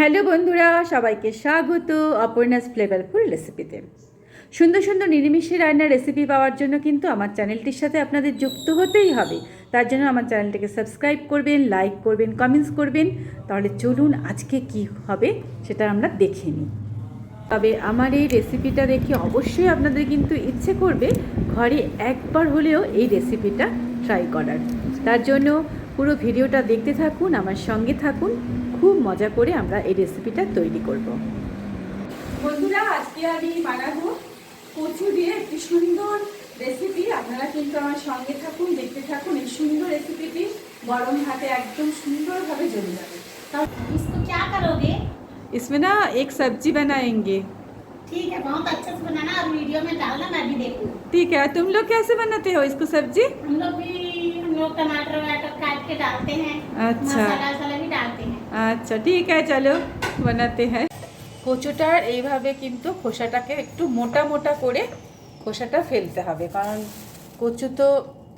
Hello বন্ধুরা, সবাইকে স্বাগত অপর্ণাস ফ্লেভারফুল রেসিপিতে। সুন্দর সুন্দর নিরামিষে রান্নার রেসিপি পাওয়ার জন্য কিন্তু আমার চ্যানেলটির সাথে আপনাদের যুক্ত হতেই হবে। তার জন্য আমার চ্যানেলটিকে সাবস্ক্রাইব করবেন লাইক করবেন কমেন্টস করবেন। তাহলে চলুন আজকে কি হবে সেটা আমরা দেখে নিই। তবে আমার এই রেসিপিটা দেখে অবশ্যই আপনাদের কিন্তু ইচ্ছে করবে ঘরে একবার হলেও এই রেসিপিটা ট্রাই করার। তার জন্য পুরো ভিডিওটা দেখতে থাকুন, আমার সঙ্গে থাকুন। খুব মজা করে আমরা এই রেসিপিটা তৈরি করব বন্ধুরা আজকে আমি বানাবো কচু দিয়ে একটি সুন্দর রেসিপি আপনারা কিন্তু আমার সঙ্গে থাকুন দেখতে থাকুন এই সুন্দর রেসিপিটি গরম ভাতে একদম সুন্দরভাবে জমে যাবে इसको क्या करोगे इसमें ना एक सब्जी बनाएंगे ठीक है बहुत अच्छे से बनाना और वीडियो में डालना मैं भी देखूँ ठीक है तुम लोग कैसे बनाते हो इसको सब्जी हम लोग भी हम लोग टमाटर वमाटर काट के डालते हैं अच्छा। मसाला वसाला भी डालते हैं আচ্ছা ঠিক আছে চলো বানাতে হ্যাঁ। কচুটার এইভাবে কিন্তু খোসাটাকে একটু মোটা মোটা করে খোসাটা ফেলতে হবে কারণ কচু তো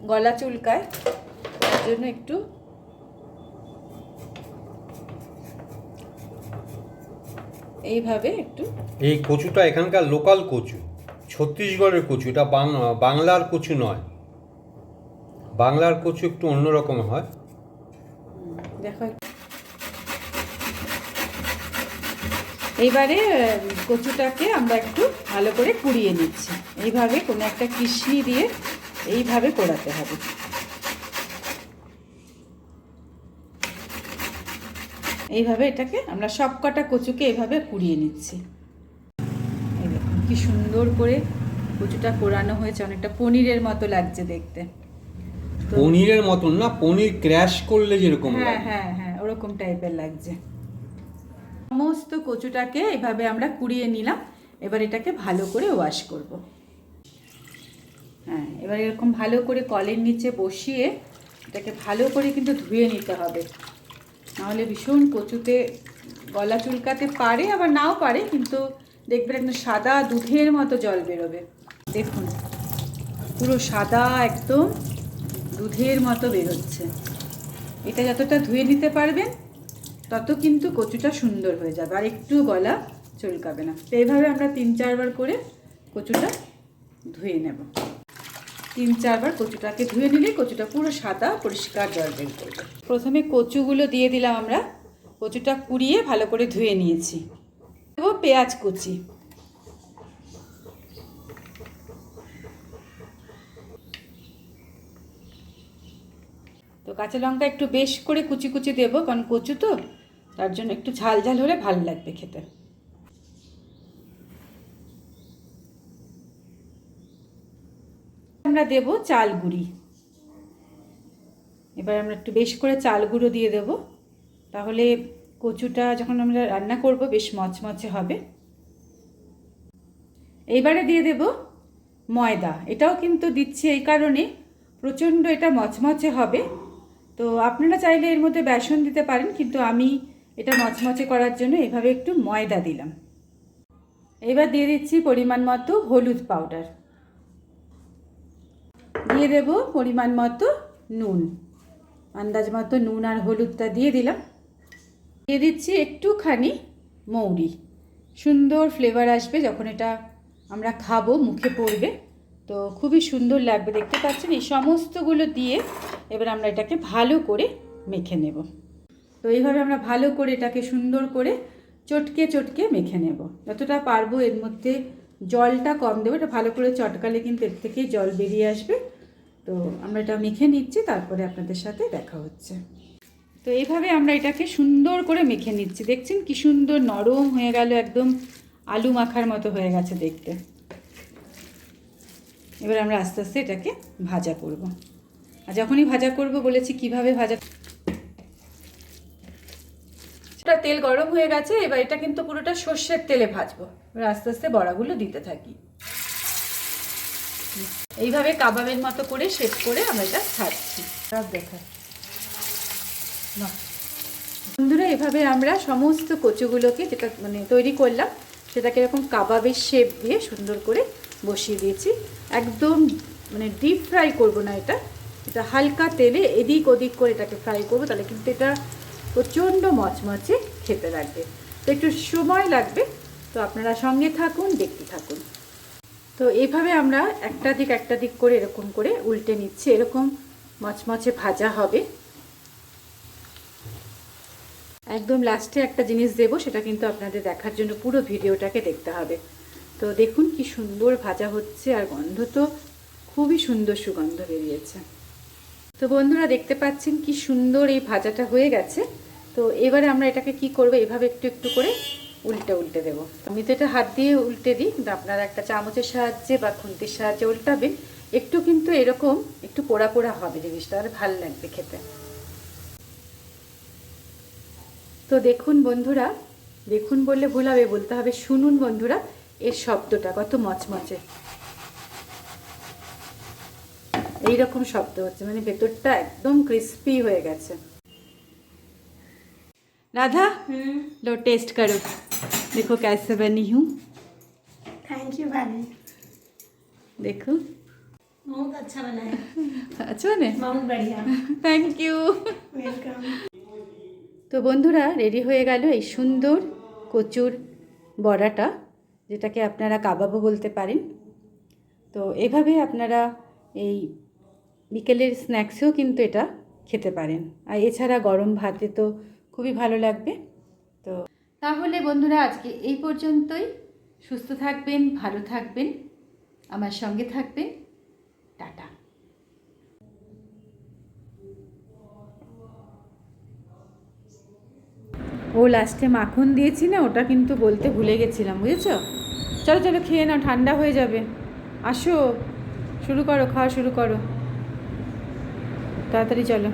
গলা চুলকায় তার জন্য একটু এইভাবে একটু এই কচুটা এখানকার লোকাল কচু ছত্তিশগড়ের কচু এটা বাংলার কচু নয়। বাংলার কচু একটু অন্যরকম হয়। দেখো এইবারে কচুটাকে আমরা একটু ভালো করে কুড়িয়ে নিচ্ছি। এইভাবে কোনো একটা কৃষ্ণি দিয়ে এইভাবে কোড়াতে হবে। এইভাবে এটাকে আমরা সব কটা কচুকে এইভাবে কুড়িয়ে নিচ্ছি। কি সুন্দর করে কচুটা কোরানো হয়েছে অনেকটা পনিরের মতো লাগছে দেখতে। পনিরের মতন না পনির ক্র্যাশ করলে যেরকম হ্যাঁ হ্যাঁ হ্যাঁ ওরকম টাইপের লাগছে। সমস্ত কচুটাকে এভাবে আমরা কুড়িয়ে নিলাম। এবার এটাকে ভালো করে ওয়াশ করব। হ্যাঁ এবার এরকম ভালো করে কলের নিচে বসিয়ে এটাকে ভালো করে কিন্তু ধুয়ে নিতে হবে। নাহলে ভীষণ কচুতে গলা চুলকাতে পারে, আবার নাও পারে, কিন্তু দেখবেন একদম সাদা দুধের মতো জল বেরোবে। দেখুন, পুরো সাদা একদম দুধের মতো বেরোচ্ছে। এটা যতটা ধুয়ে নিতে পারবেন তত কিন্তু কচুটা সুন্দর হয়ে যাবে, আর একটু গলা চুলকাবে না। তো এইভাবে আমরা তিন চারবার করে কচুটা ধুয়ে নেব। তিন চারবার কচুটাকে ধুয়ে নিলে কচুটা পুরো সাদা, পরিষ্কার, জল বের করবে। প্রথমে কচুগুলো দিয়ে দিলাম আমরা। কচুটা কুড়িয়ে ভালো করে ধুয়ে নিয়েছি। দেবো পেঁয়াজ কুচি। তো কাঁচা লঙ্কা একটু বেশ করে কুচি কুচি দেবো, কারণ কচু তো তার জন্য একটু ঝাল ঝাল হলে ভালো লাগবে খেতে। আমরা দেব চাল গুঁড়ি। এবার আমরা একটু বেশ করে চাল গুঁড়ো দিয়ে দেব। তাহলে কচুটা যখন আমরা রান্না করব, বেশ মচমচে হবে। এইবারে দিয়ে দেব ময়দা। এটাও কিন্তু দিচ্ছি এই কারণে। প্রচণ্ড এটা মচমচে হবে। তো আপনারা চাইলে এর মধ্যে বেসন দিতে পারেন, কিন্তু আমি এটা মচমচে করার জন্য এভাবে একটু ময়দা দিলাম। এবার দিয়ে দিচ্ছি পরিমাণ মতো হলুদ পাউডার। দিয়ে দেব পরিমাণ মতো নুন। আন্দাজ মতো নুন আর হলুদটা দিয়ে দিলাম। দিয়ে দিচ্ছি একটুখানি মৌরি। সুন্দর ফ্লেভার আসবে যখন এটা আমরা খাব, মুখে পড়বে। তো খুবই সুন্দর লাগবে, দেখতে পাচ্ছেন? এই সমস্তগুলো দিয়ে এবার আমরা এটাকে ভালো করে মেখে নেব। তো এইভাবে আমরা ভালো করে এটাকে সুন্দর করে চটকে চটকে মেখে নেব। যতটা পারব এর মধ্যে জলটা কম দেবো, এটা ভালো করে চটকালে কিন্তু এর থেকেই জল বেরিয়ে আসবে। তো আমরা এটা মেখে নিচ্ছি, তারপরে আপনাদের সাথে দেখা হচ্ছে। তো এইভাবে আমরা এটাকে সুন্দর করে মেখে নিচ্ছি। দেখছেন কি সুন্দর নরম হয়ে গেল, একদম আলু মাখার মতো হয়ে গেছে দেখতে। এবার আমরা আস্তে আস্তে এটাকে ভাজা করব। আর যখনই ভাজা করব বলেছি কীভাবে ভাজা এটা তেল গরম হয়ে গেছে, এবার এটা কিন্তু পুরোটা সর্ষের তেলে ভাজবো। এবার আস্তে আস্তে বড়াগুলো দিতে থাকি। এইভাবে কাবাবের মতো করে শেপ করে আমরা এটা ছাড়ছি। দেখায় বন্ধুরা, এভাবে আমরা সমস্ত কচুগুলোকে যেটা মানে তৈরি করলাম, সেটাকে এরকম কাবাবের শেপ দিয়ে সুন্দর করে বসিয়ে দিয়েছি। একদম মানে ডিপ ফ্রাই করব না এটা। এটা হালকা তেলে এদিক ওদিক করে এটাকে ফ্রাই করব, তাহলে কিন্তু এটা প্রচণ্ড মচমচে খেতে লাগবে। তো একটু সময় লাগবে, তো আপনারা সঙ্গে থাকুন, দেখতে থাকুন। তো এইভাবে আমরা একটা দিক একটা দিক করে এরকম করে উল্টে নিচ্ছি, এরকম মচমচে ভাজা হবে। একদম লাস্টে একটা জিনিস দেবো, সেটা কিন্তু আপনাদের দেখার জন্য পুরো ভিডিওটাকে দেখতে হবে। তো দেখুন কি সুন্দর ভাজা হচ্ছে, আর গন্ধ তো খুবই সুন্দর সুগন্ধ বেরিয়েছে। তো বন্ধুরা দেখতে পাচ্ছেন কি সুন্দর এই ভাজাটা হয়ে গেছে। তো এবারে আমরা এটাকে কি করব? এভাবে একটু একটু করে উল্টে উল্টে দেবো। আমি তো এটা হাত দিয়ে উল্টে দিই, কিন্তু আপনারা একটা চামচের সাহায্যে বা খুন্তির সাহায্যে উল্টাবেন। একটু কিন্তু এরকম একটু পোড়া পোড়া হবে জিনিসটা, আর ভালো লাগবে খেতে। তো দেখুন বন্ধুরা, দেখুন বললে ভুল হবে, বলতে হবে শুনুন বন্ধুরা, এর শব্দটা কত মচমচে। এইরকম শব্দ হচ্ছে মানে ভেতরটা একদম ক্রিস্পি হয়ে গেছে। राधा लो टेस्ट करो देखो कैसे बनी हूँ थैंक यू भाभी देखो बहुत अच्छा बना है अच्छा बने बहुत बढ़िया থ্যাংক ইউ वेलकम তো বন্ধুরা রেডি হয়ে গেল এই সুন্দর কচুর বড়াটা যেটাকে আপনারা কাবাবও বলতে পারেন তো এভাবে আপনারা এই বিকেলের স্ন্যাক্সেও কিন্তু এটা খেতে পারেন আর এছাড়া গরম ভাতে তো খুবই ভালো লাগবে। তো তাহলে বন্ধুরা আজকে এই পর্যন্তই। সুস্থ থাকবেন ভালো থাকবেন আমার সঙ্গে থাকবেন। টাটা। ও লাস্টে মাখন দিয়েছি না ওটা কিন্তু বলতে ভুলে গেছিলাম বুঝেছ? চলো চলো খেয়ে নাও ঠান্ডা হয়ে যাবে। আসো শুরু করো খাওয়া শুরু করো। তাড়াতাড়ি চলো।